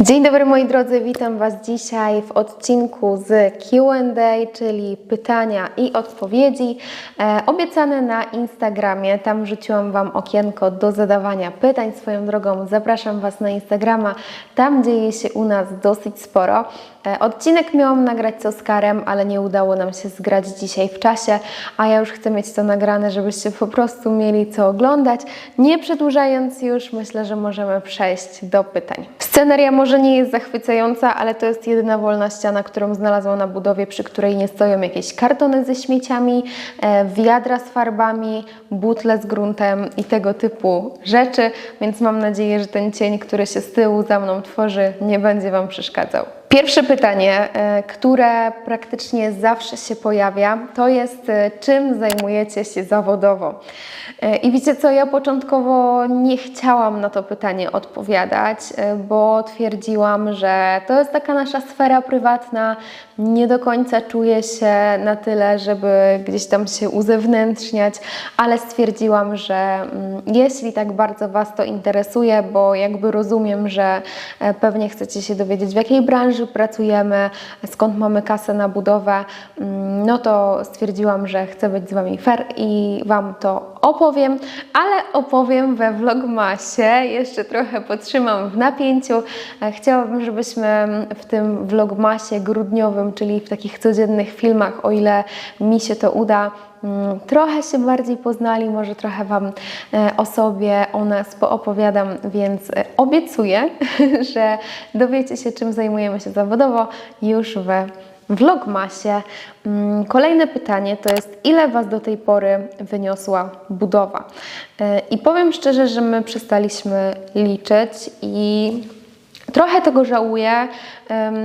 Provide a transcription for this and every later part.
Dzień dobry moi drodzy, witam Was dzisiaj w odcinku z Q&A, czyli pytania i odpowiedzi, e, obiecane na Instagramie. Tam wrzuciłam Wam okienko do zadawania pytań. Swoją drogą zapraszam Was na Instagrama, tam dzieje się u nas dosyć sporo. E, Odcinek miałam nagrać z Oskarem, ale nie udało nam się zgrać dzisiaj w czasie, a ja już chcę mieć to nagrane, żebyście po prostu mieli co oglądać. Nie przedłużając już, myślę, że możemy przejść do pytań. Sceneria może nie jest zachwycająca, ale to jest jedyna wolna ściana, którą znalazłam na budowie, przy której nie stoją jakieś kartony ze śmieciami, e, wiadra z farbami, butle z gruntem i tego typu rzeczy, więc mam nadzieję, że ten cień, który się z tyłu za mną tworzy, nie będzie Wam przeszkadzał. Pierwsze pytanie, e, które praktycznie zawsze się pojawia, to jest e, czym zajmujecie się zawodowo? E, I wiecie co, ja początkowo nie chciałam na to pytanie odpowiadać, bo twierdziłam, że to jest taka nasza sfera prywatna, nie do końca czuję się na tyle, żeby gdzieś tam się uzewnętrzniać, ale stwierdziłam, że mm, jeśli tak bardzo Was to interesuje, bo jakby rozumiem, że pewnie chcecie się dowiedzieć, w jakiej branży pracujemy, skąd mamy kasę na budowę, mm, no to stwierdziłam, że chcę być z Wami fair i Wam to opowiem, ale opowiem we vlogmasie, jeszcze trochę podtrzymam w napięciu. Chciałabym, żebyśmy w tym vlogmasie grudniowym, czyli w takich codziennych filmach, o ile mi się to uda, trochę się bardziej poznali, może trochę Wam e, o sobie, o nas poopowiadam, więc e, obiecuję, że dowiecie się, czym zajmujemy się zawodowo już we Vlogmasie. Mm, Kolejne pytanie to jest, ile Was do tej pory wyniosła budowa? E, I powiem szczerze, że my przestaliśmy liczyć i trochę tego żałuję.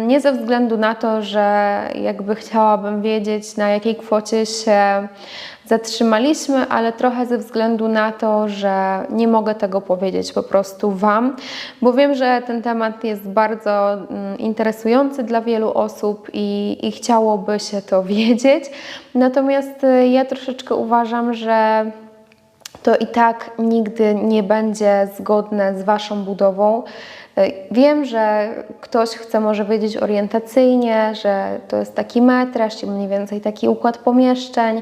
Nie ze względu na to, że jakby chciałabym wiedzieć, na jakiej kwocie się zatrzymaliśmy, ale trochę ze względu na to, że nie mogę tego powiedzieć po prostu Wam, bo wiem, że ten temat jest bardzo mm, interesujący dla wielu osób i, i chciałoby się to wiedzieć. Natomiast y, ja troszeczkę uważam, że to i tak nigdy nie będzie zgodne z Waszą budową. Y, Wiem, że ktoś chce może wiedzieć orientacyjnie, że to jest taki metraż i mniej więcej taki układ pomieszczeń,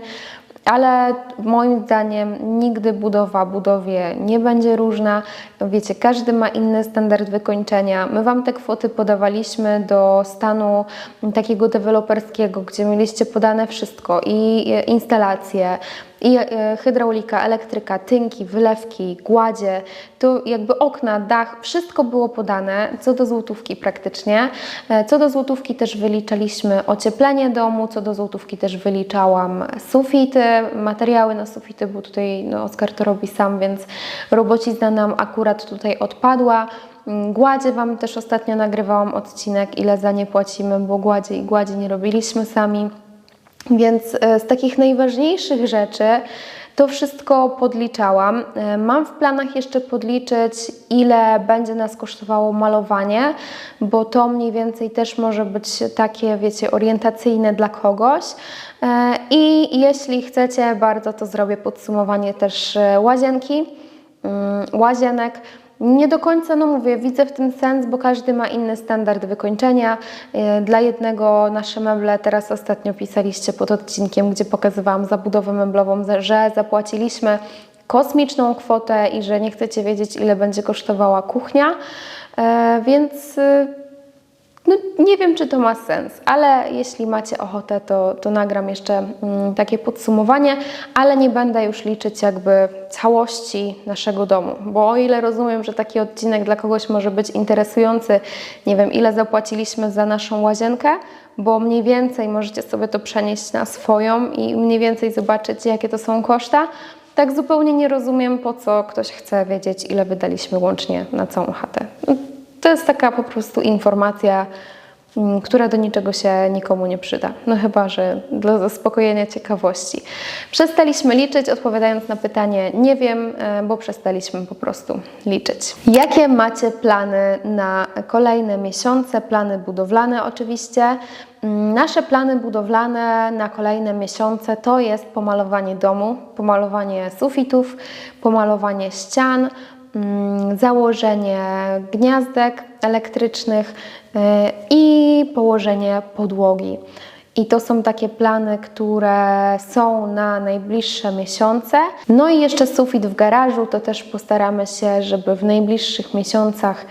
ale moim zdaniem nigdy budowa budowie nie będzie różna. Wiecie, każdy ma inny standard wykończenia. My Wam te kwoty podawaliśmy do stanu takiego deweloperskiego, gdzie mieliście podane wszystko i e, instalacje, i e, hydraulika, elektryka, tynki, wylewki, gładzie, to jakby okna, dach, wszystko było podane, co do złotówki praktycznie. E, Co do złotówki też wyliczaliśmy ocieplenie domu, co do złotówki też wyliczałam sufity, materiały na sufity, bo tutaj no, Oskar to robi sam, więc robocizna nam akurat tutaj odpadła. Mm, Gładzie Wam też ostatnio nagrywałam odcinek, ile za nie płacimy, bo gładzie i gładzie nie robiliśmy sami. Więc e, z takich najważniejszych rzeczy to wszystko podliczałam. E, Mam w planach jeszcze podliczyć, ile będzie nas kosztowało malowanie, bo to mniej więcej też może być takie, wiecie, orientacyjne dla kogoś. E, I jeśli chcecie bardzo, to zrobię podsumowanie też łazienki, mm, łazienek. Nie do końca, no mówię, widzę w tym sens, bo każdy ma inny standard wykończenia. Yy, Dla jednego nasze meble, teraz ostatnio pisaliście pod odcinkiem, gdzie pokazywałam zabudowę meblową, że zapłaciliśmy kosmiczną kwotę i że nie chcecie wiedzieć, ile będzie kosztowała kuchnia, E, więc y, no, nie wiem, czy to ma sens, ale jeśli macie ochotę, to, to nagram jeszcze mm, takie podsumowanie, ale nie będę już liczyć jakby całości naszego domu, bo o ile rozumiem, że taki odcinek dla kogoś może być interesujący, nie wiem, ile zapłaciliśmy za naszą łazienkę, bo mniej więcej możecie sobie to przenieść na swoją i mniej więcej zobaczyć, jakie to są koszta. Tak zupełnie nie rozumiem, po co ktoś chce wiedzieć, ile wydaliśmy łącznie na całą chatę. To jest taka po prostu informacja, mm, która do niczego się nikomu nie przyda. No chyba, że dla zaspokojenia ciekawości. Przestaliśmy liczyć, odpowiadając na pytanie nie wiem, e, bo przestaliśmy po prostu liczyć. Jakie macie plany na kolejne miesiące? Plany budowlane oczywiście. Mm, Nasze plany budowlane na kolejne miesiące to jest pomalowanie domu, pomalowanie sufitów, pomalowanie ścian, założenie gniazdek elektrycznych y, i położenie podłogi. I to są takie plany, które są na najbliższe miesiące. No i jeszcze sufit w garażu, to też postaramy się, żeby w najbliższych miesiącach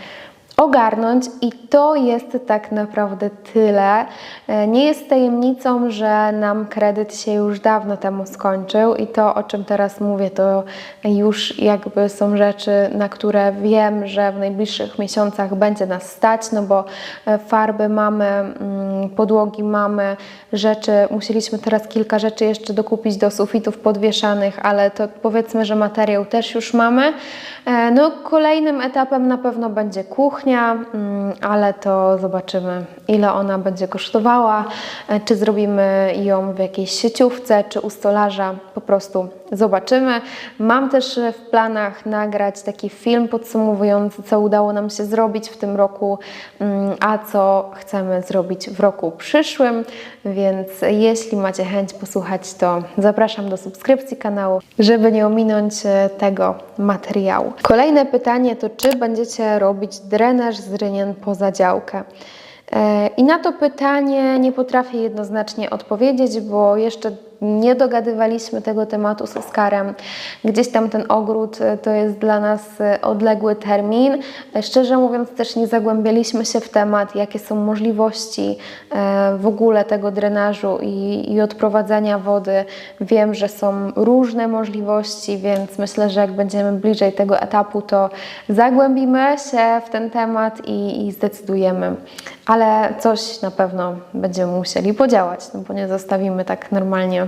ogarnąć i to jest tak naprawdę tyle. E, Nie jest tajemnicą, że nam kredyt się już dawno temu skończył i to, o czym teraz mówię, to już jakby są rzeczy, na które wiem, że w najbliższych miesiącach będzie nas stać, no bo e, farby mamy, mm, podłogi mamy, rzeczy, musieliśmy teraz kilka rzeczy jeszcze dokupić do sufitów podwieszanych, ale to powiedzmy, że materiał też już mamy. E, No kolejnym etapem na pewno będzie kuchnia, mm, ale to zobaczymy, ile ona będzie kosztowała, e, czy zrobimy ją w jakiejś sieciówce, czy u stolarza, po prostu zobaczymy. Mam też e, w planach nagrać taki film podsumowujący, co udało nam się zrobić w tym roku, mm, a co chcemy zrobić w roku przyszłym, więc jeśli macie chęć posłuchać, to zapraszam do subskrypcji kanału, żeby nie ominąć e, tego materiału. Kolejne pytanie to, czy będziecie robić drenaż z poza działkę? E, I na to pytanie nie potrafię jednoznacznie odpowiedzieć, bo jeszcze nie dogadywaliśmy tego tematu z Oskarem. Gdzieś tam ten ogród e, to jest dla nas e, odległy termin. E, Szczerze mówiąc, też nie zagłębialiśmy się w temat, jakie są możliwości w ogóle tego drenażu i, i odprowadzania wody. Wiem, że są różne możliwości, więc myślę, że jak będziemy bliżej tego etapu, to zagłębimy się w ten temat i, i zdecydujemy. Ale coś na pewno będziemy musieli podziałać, no bo nie zostawimy tak normalnie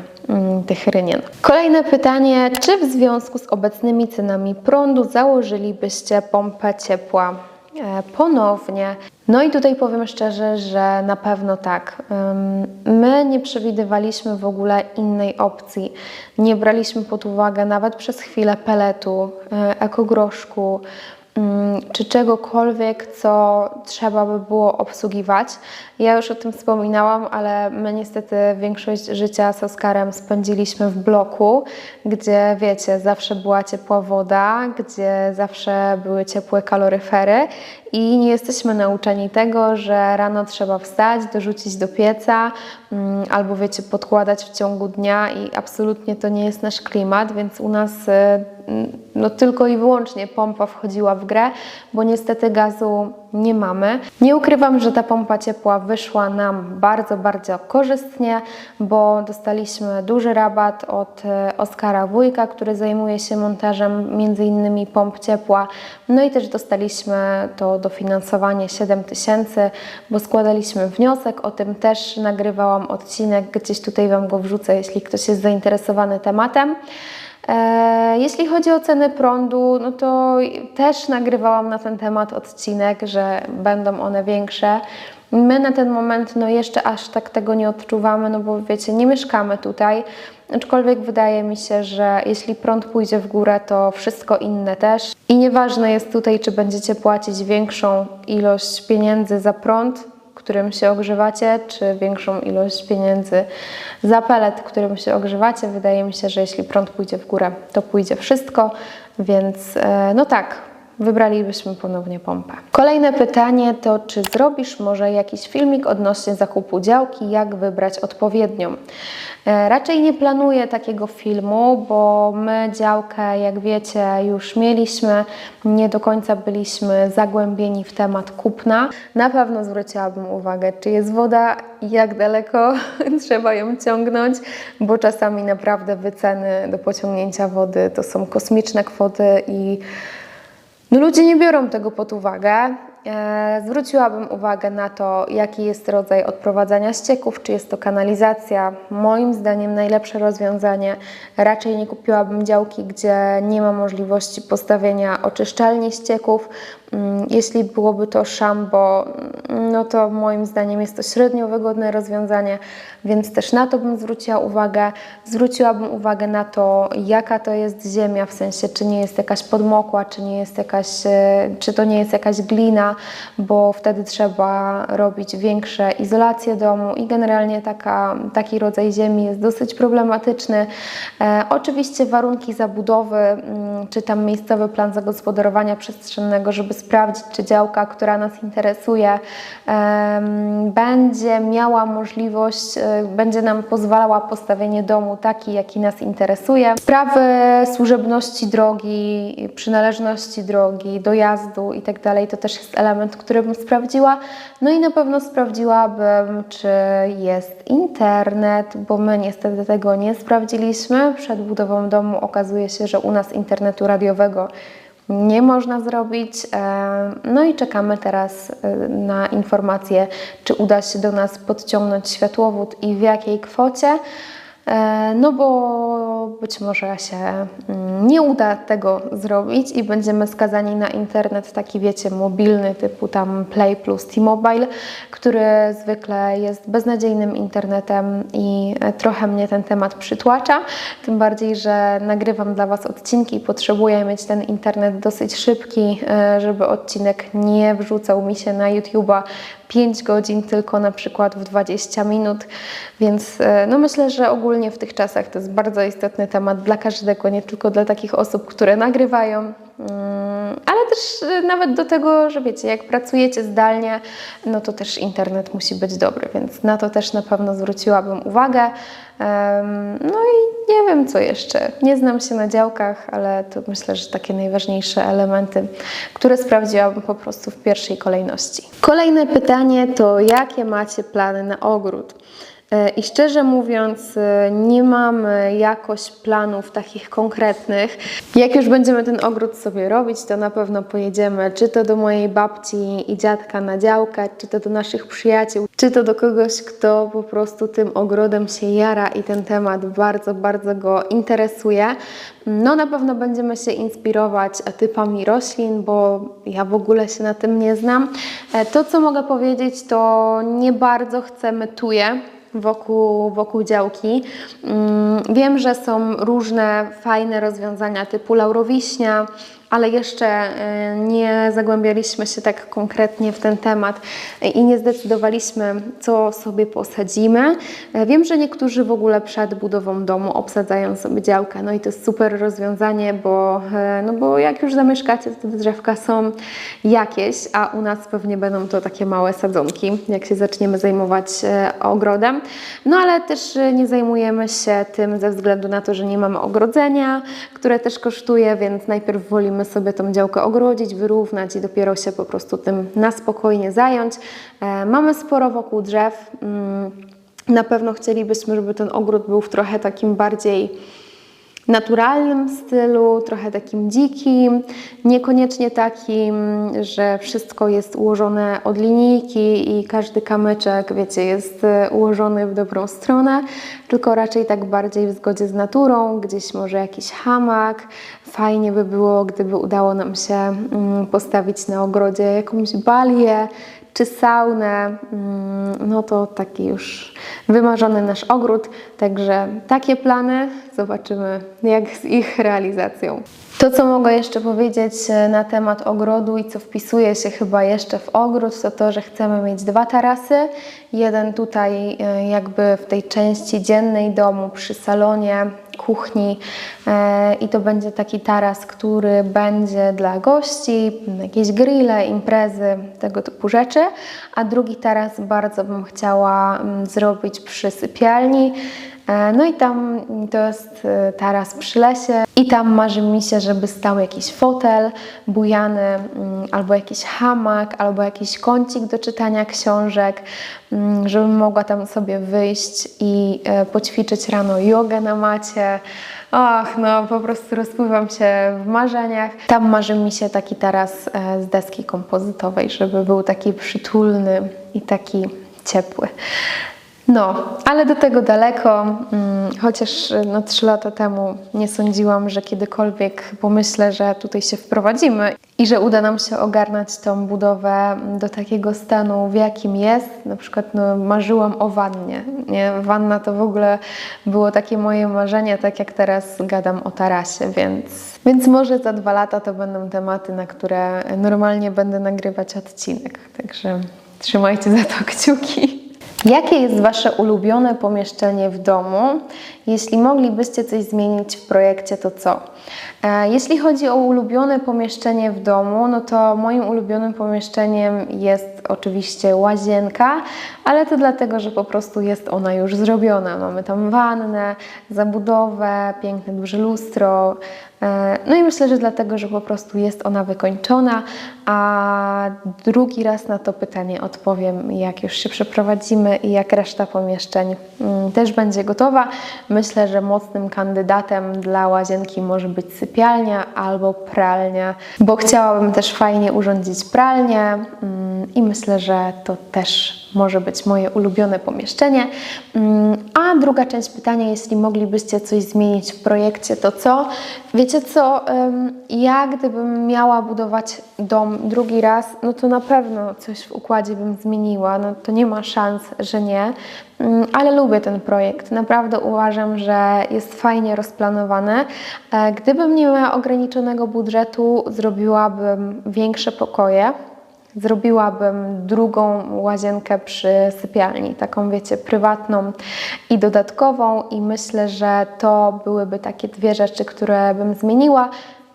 tych rynien. Kolejne pytanie. Czy w związku z obecnymi cenami prądu założylibyście pompę ciepła e, ponownie? No i tutaj powiem szczerze, że na pewno tak. My nie przewidywaliśmy w ogóle innej opcji. Nie braliśmy pod uwagę nawet przez chwilę peletu, e, ekogroszku, mm, czy czegokolwiek, co trzeba by było obsługiwać. Ja już o tym wspominałam, ale my niestety większość życia z Oskarem spędziliśmy w bloku, gdzie wiecie, zawsze była ciepła woda, gdzie zawsze były ciepłe kaloryfery i nie jesteśmy nauczeni tego, że rano trzeba wstać, dorzucić do pieca mm, albo wiecie, podkładać w ciągu dnia i absolutnie to nie jest nasz klimat, więc u nas y, no tylko i wyłącznie pompa wchodziła w grę, bo niestety gazu nie mamy. Nie ukrywam, że ta pompa ciepła wyszła nam bardzo, bardzo korzystnie, bo dostaliśmy duży rabat od e, Oskara Wójka, który zajmuje się montażem innymi pomp ciepła. No i też dostaliśmy to dofinansowanie 7 tysięcy, bo składaliśmy wniosek, o tym też nagrywałam odcinek, gdzieś tutaj Wam go wrzucę, jeśli ktoś jest zainteresowany tematem. E, Jeśli chodzi o ceny prądu, no to też nagrywałam na ten temat odcinek, że będą one większe. My na ten moment no jeszcze aż tak tego nie odczuwamy, no bo wiecie, nie mieszkamy tutaj. Aczkolwiek wydaje mi się, że jeśli prąd pójdzie w górę, to wszystko inne też. I nieważne jest tutaj, czy będziecie płacić większą ilość pieniędzy za prąd, którym się ogrzewacie, czy większą ilość pieniędzy za pelet, którym się ogrzewacie. Wydaje mi się, że jeśli prąd pójdzie w górę, to pójdzie wszystko, więc e, no tak, wybralibyśmy ponownie pompę. Kolejne pytanie to, czy zrobisz może jakiś filmik odnośnie zakupu działki, jak wybrać odpowiednią? E, Raczej nie planuję takiego filmu, bo my działkę, jak wiecie, już mieliśmy, nie do końca byliśmy zagłębieni w temat kupna. Na pewno zwróciłabym uwagę, czy jest woda, jak daleko trzeba ją ciągnąć, bo czasami naprawdę wyceny do pociągnięcia wody to są kosmiczne kwoty i no ludzie nie biorą tego pod uwagę. E, zwróciłabym uwagę na to, jaki jest rodzaj odprowadzania ścieków, czy jest to kanalizacja. Moim zdaniem najlepsze rozwiązanie. Raczej nie kupiłabym działki, gdzie nie ma możliwości postawienia oczyszczalni ścieków. Mm, Jeśli byłoby to szambo, mm, no to moim zdaniem jest to średnio wygodne rozwiązanie, więc też na to bym zwróciła uwagę. Zwróciłabym uwagę na to, jaka to jest ziemia, w sensie czy nie jest jakaś podmokła, czy nie jest jakaś, e, czy to nie jest jakaś glina, bo wtedy trzeba robić większe izolacje domu i generalnie taka, taki rodzaj ziemi jest dosyć problematyczny. E, oczywiście warunki zabudowy, mm, czy tam miejscowy plan zagospodarowania przestrzennego, żeby sprawdzić, czy działka, która nas interesuje, będzie miała możliwość, e, będzie nam pozwalała postawienie domu taki, jaki nas interesuje. Sprawy służebności drogi, przynależności drogi, dojazdu i tak to też jest element, który bym sprawdziła. No i na pewno sprawdziłabym, czy jest internet, bo my niestety tego nie sprawdziliśmy. Przed budową domu okazuje się, że u nas internetu radiowego nie można zrobić. E, No i czekamy teraz e, na informację, czy uda się do nas podciągnąć światłowód i w jakiej kwocie. E, No bo być może się mm, nie uda tego zrobić i będziemy skazani na internet taki, wiecie, mobilny typu tam Play plus T-Mobile, który zwykle jest beznadziejnym internetem i e, trochę mnie ten temat przytłacza. Tym bardziej, że nagrywam dla Was odcinki i potrzebuję mieć ten internet dosyć szybki, e, żeby odcinek nie wrzucał mi się na YouTube'a 5 godzin, tylko na przykład w 20 minut. Więc e, no myślę, że ogólnie w tych czasach to jest bardzo istotny temat dla każdego, nie tylko dla takich osób, które nagrywają, ale też e, nawet do tego, że wiecie, jak pracujecie zdalnie, no to też internet musi być dobry, więc na to też na pewno zwróciłabym uwagę. No i nie wiem co jeszcze. Nie znam się na działkach, ale to myślę, że takie najważniejsze elementy, które sprawdziłabym po prostu w pierwszej kolejności. Kolejne pytanie to jakie macie plany na ogród? E, I szczerze mówiąc, e, nie mamy jakoś planów takich konkretnych. Jak już będziemy ten ogród sobie robić, to na pewno pojedziemy czy to do mojej babci i dziadka na działkę, czy to do naszych przyjaciół, czy to do kogoś, kto po prostu tym ogrodem się jara i ten temat bardzo, bardzo go interesuje. No na pewno będziemy się inspirować typami roślin, bo ja w ogóle się na tym nie znam. E, To, co mogę powiedzieć, to nie bardzo chcemy tuje wokół, wokół działki. Mm, Wiem, że są różne fajne rozwiązania typu laurowiśnia, ale jeszcze e, nie zagłębialiśmy się tak konkretnie w ten temat i nie zdecydowaliśmy, co sobie posadzimy. E, Wiem, że niektórzy w ogóle przed budową domu obsadzają sobie działkę, no i to jest super rozwiązanie, bo, e, no bo jak już zamieszkacie, to te drzewka są jakieś, a u nas pewnie będą to takie małe sadzonki, jak się zaczniemy zajmować e, ogrodem. No ale też nie zajmujemy się tym ze względu na to, że nie mamy ogrodzenia, które też kosztuje, więc najpierw wolimy sobie tą działkę ogrodzić, wyrównać i dopiero się po prostu tym na spokojnie zająć. E, Mamy sporo wokół drzew. Mm, Na pewno chcielibyśmy, żeby ten ogród był w trochę takim bardziej naturalnym stylu, trochę takim dzikim, niekoniecznie takim, że wszystko jest ułożone od linijki i każdy kamyczek, wiecie, jest e, ułożony w dobrą stronę, tylko raczej tak bardziej w zgodzie z naturą, gdzieś może jakiś hamak. Fajnie by było, gdyby udało nam się mm, postawić na ogrodzie jakąś balię, czy saunę, mm, no to taki już wymarzony nasz ogród. Także takie plany, zobaczymy jak z ich realizacją. To, co mogę jeszcze powiedzieć e, na temat ogrodu i co wpisuje się chyba jeszcze w ogród, to to, że chcemy mieć dwa tarasy. Jeden tutaj e, jakby w tej części dziennej domu przy salonie, kuchni e, i to będzie taki taras, który będzie dla gości, jakieś grille, imprezy, tego typu rzeczy, a drugi taras bardzo bym chciała mm, zrobić przy sypialni. E, No i tam to jest e, taras przy lesie i tam marzy mi się, żeby stał jakiś fotel bujany, mm, albo jakiś hamak, albo jakiś kącik do czytania książek, mm, żebym mogła tam sobie wyjść i e, poćwiczyć rano jogę na macie. Och, no po prostu rozpływam się w marzeniach. Tam marzy mi się taki taras z deski kompozytowej, żeby był taki przytulny i taki ciepły. No, ale do tego daleko, mm, chociaż y, no, trzy lata temu nie sądziłam, że kiedykolwiek pomyślę, że tutaj się wprowadzimy i że uda nam się ogarnąć tą budowę do takiego stanu, w jakim jest. Na przykład no, marzyłam o wannie. Nie? Wanna to w ogóle było takie moje marzenie, tak jak teraz gadam o tarasie, więc, więc może za dwa lata to będą tematy, na które normalnie będę nagrywać odcinek. Także trzymajcie za to kciuki. Jakie jest Wasze ulubione pomieszczenie w domu? Jeśli moglibyście coś zmienić w projekcie, to co? E, Jeśli chodzi o ulubione pomieszczenie w domu, no to moim ulubionym pomieszczeniem jest oczywiście łazienka, ale to dlatego, że po prostu jest ona już zrobiona. Mamy tam wannę, zabudowę, piękne duże lustro. e, No i myślę, że dlatego, że po prostu jest ona wykończona, a drugi raz na to pytanie odpowiem, jak już się przeprowadzimy i jak reszta pomieszczeń mm, też będzie gotowa. Myślę, że mocnym kandydatem dla łazienki może być sypialnia albo pralnia, bo chciałabym też fajnie urządzić pralnię mm, i myślę, że to też może być moje ulubione pomieszczenie. Mm, A druga część pytania, jeśli moglibyście coś zmienić w projekcie, to co? Wiecie co, ja gdybym miała budować dom drugi raz, no to na pewno coś w układzie bym zmieniła, no to nie ma szans, że nie. Mm, Ale lubię ten projekt. Naprawdę uważam, że jest fajnie rozplanowany. E, Gdybym nie miała ograniczonego budżetu, zrobiłabym większe pokoje. Zrobiłabym drugą łazienkę przy sypialni, taką wiecie, prywatną i dodatkową, i myślę, że to byłyby takie dwie rzeczy, które bym zmieniła.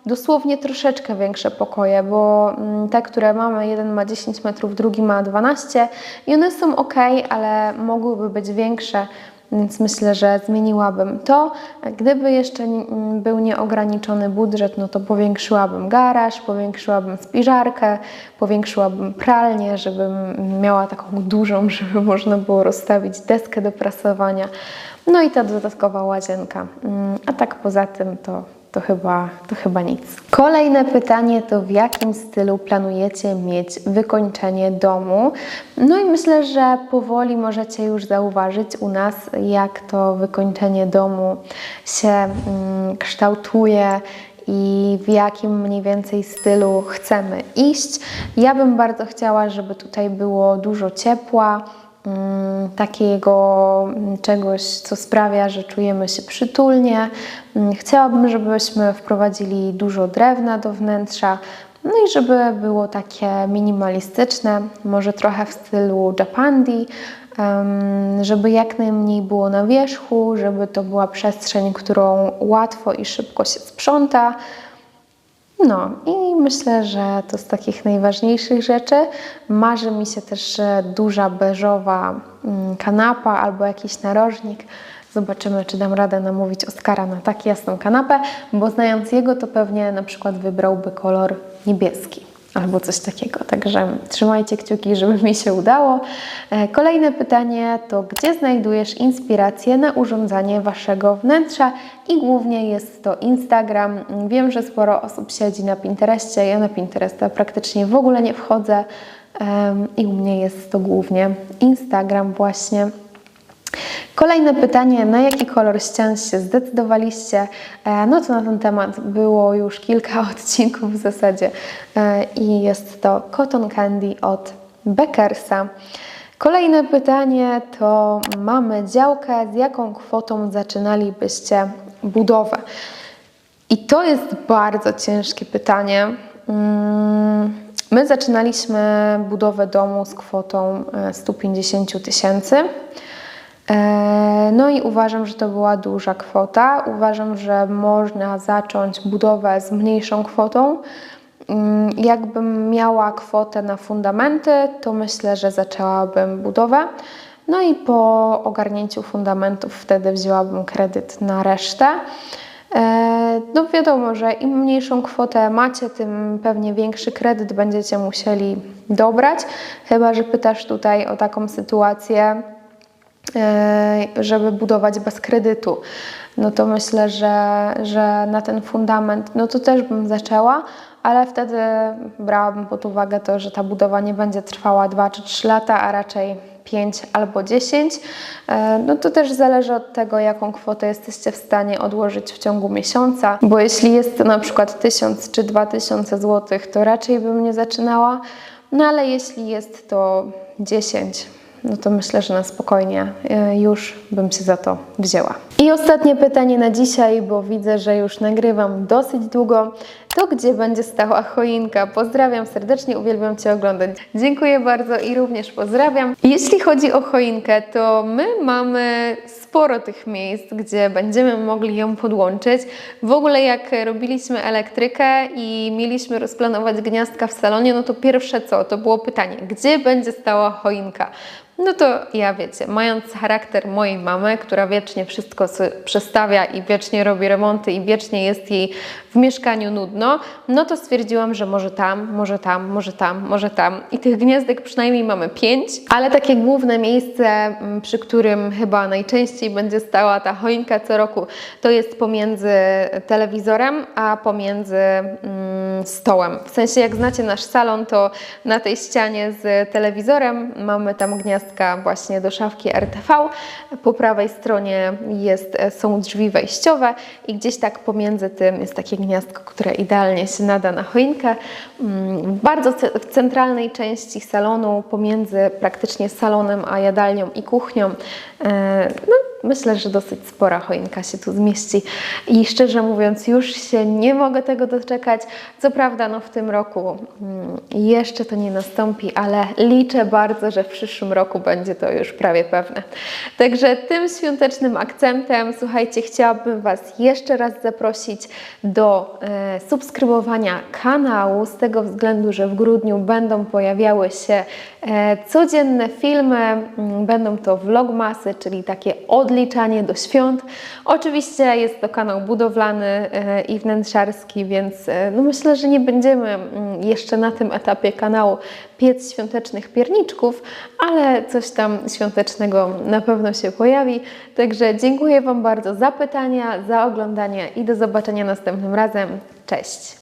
Dosłownie troszeczkę większe pokoje, bo mm, te, które mamy, jeden ma 10 metrów, drugi ma 12 i one są ok, ale mogłyby być większe. Więc myślę, że zmieniłabym to. Gdyby jeszcze był nieograniczony budżet, no to powiększyłabym garaż, powiększyłabym spiżarkę, powiększyłabym pralnię, żebym miała taką dużą, żeby można było rozstawić deskę do prasowania. No i ta dodatkowa łazienka. Mm, A tak poza tym to to chyba, to chyba nic. Kolejne pytanie to w jakim stylu planujecie mieć wykończenie domu? No i myślę, że powoli możecie już zauważyć u nas, jak to wykończenie domu się mm, kształtuje i w jakim mniej więcej stylu chcemy iść. Ja bym bardzo chciała, żeby tutaj było dużo ciepła, takiego mm, czegoś, co sprawia, że czujemy się przytulnie. Mm, Chciałabym, żebyśmy wprowadzili dużo drewna do wnętrza, no i żeby było takie minimalistyczne, może trochę w stylu Japandi, żeby jak najmniej było na wierzchu, żeby to była przestrzeń, którą łatwo i szybko się sprząta. No i myślę, że to z takich najważniejszych rzeczy. Marzy mi się też duża beżowa mm, kanapa albo jakiś narożnik. Zobaczymy, czy dam radę namówić Oskara na tak jasną kanapę, bo znając jego, to pewnie na przykład wybrałby kolor niebieski albo coś takiego. Także trzymajcie kciuki, żeby mi się udało. E, Kolejne pytanie to, gdzie znajdujesz inspirację na urządzanie Waszego wnętrza? I głównie jest to Instagram. Wiem, że sporo osób siedzi na Pinterestie. Ja na Pinteresta praktycznie w ogóle nie wchodzę i u mnie jest to głównie Instagram właśnie. Kolejne pytanie, na jaki kolor ścian się zdecydowaliście? E, No to na ten temat było już kilka odcinków w zasadzie E, i jest to Cotton Candy od Beckersa. Kolejne pytanie to mamy działkę, z jaką kwotą zaczynalibyście budowę? I to jest bardzo ciężkie pytanie. Mm, My zaczynaliśmy budowę domu z kwotą e, 150 tysięcy. E, No i uważam, że to była duża kwota. Uważam, że można zacząć budowę z mniejszą kwotą. Mm, Jakbym miała kwotę na fundamenty, to myślę, że zaczęłabym budowę. No i po ogarnięciu fundamentów wtedy wzięłabym kredyt na resztę. E, No wiadomo, że im mniejszą kwotę macie, tym pewnie większy kredyt będziecie musieli dobrać. Chyba, że pytasz tutaj o taką sytuację, żeby budować bez kredytu. No to myślę, że, że na ten fundament, no to też bym zaczęła, ale wtedy brałabym pod uwagę to, że ta budowa nie będzie trwała 2 czy 3 lata, a raczej 5 albo 10. E, No to też zależy od tego, jaką kwotę jesteście w stanie odłożyć w ciągu miesiąca, bo jeśli jest to na przykład 1000 czy 2000 zł, to raczej bym nie zaczynała. No ale jeśli jest to 10, no to myślę, że na spokojnie e, już bym się za to wzięła. I ostatnie pytanie na dzisiaj, bo widzę, że już nagrywam dosyć długo. To gdzie będzie stała choinka? Pozdrawiam serdecznie, uwielbiam Cię oglądać. Dziękuję bardzo i również pozdrawiam. Jeśli chodzi o choinkę, to my mamy sporo tych miejsc, gdzie będziemy mogli ją podłączyć. W ogóle jak robiliśmy elektrykę i mieliśmy rozplanować gniazdka w salonie, no to pierwsze co, to było pytanie, gdzie będzie stała choinka? No to ja wiecie, mając charakter mojej mamy, która wiecznie wszystko przestawia i wiecznie robi remonty i wiecznie jest jej w mieszkaniu nudno, no to stwierdziłam, że może tam, może tam, może tam, może tam. I tych gniazdek przynajmniej mamy pięć, ale takie główne miejsce, mm, przy którym chyba najczęściej będzie stała ta choinka co roku, to jest pomiędzy telewizorem, a pomiędzy mm, stołem. W sensie jak znacie nasz salon, to na tej ścianie z telewizorem mamy tam gniazdka właśnie do szafki RTV. Po prawej stronie jest, są drzwi wejściowe i gdzieś tak pomiędzy tym jest takie gniazdko, które idealnie się nada na choinkę. Mm, W bardzo w centralnej części salonu, pomiędzy praktycznie salonem a jadalnią i kuchnią, e, no, myślę, że dosyć spora choinka się tu zmieści. I szczerze mówiąc, już się nie mogę tego doczekać. Co prawda, no w tym roku mm, jeszcze to nie nastąpi, ale liczę bardzo, że w przyszłym roku będzie to już prawie pewne. Także tym świątecznym akcentem, słuchajcie, chciałabym Was jeszcze raz zaprosić do e, subskrybowania kanału, z tego względu, że w grudniu będą pojawiały się e, codzienne filmy, mm, będą to vlogmasy, czyli takie odliczanie do świąt. Oczywiście jest to kanał budowlany e, i wnętrzarski, więc e, no myślę, że nie będziemy mm, jeszcze na tym etapie kanału piec świątecznych pierniczków, ale coś tam świątecznego na pewno się pojawi. Także dziękuję Wam bardzo za pytania, za oglądanie i do zobaczenia następnym razem. Cześć!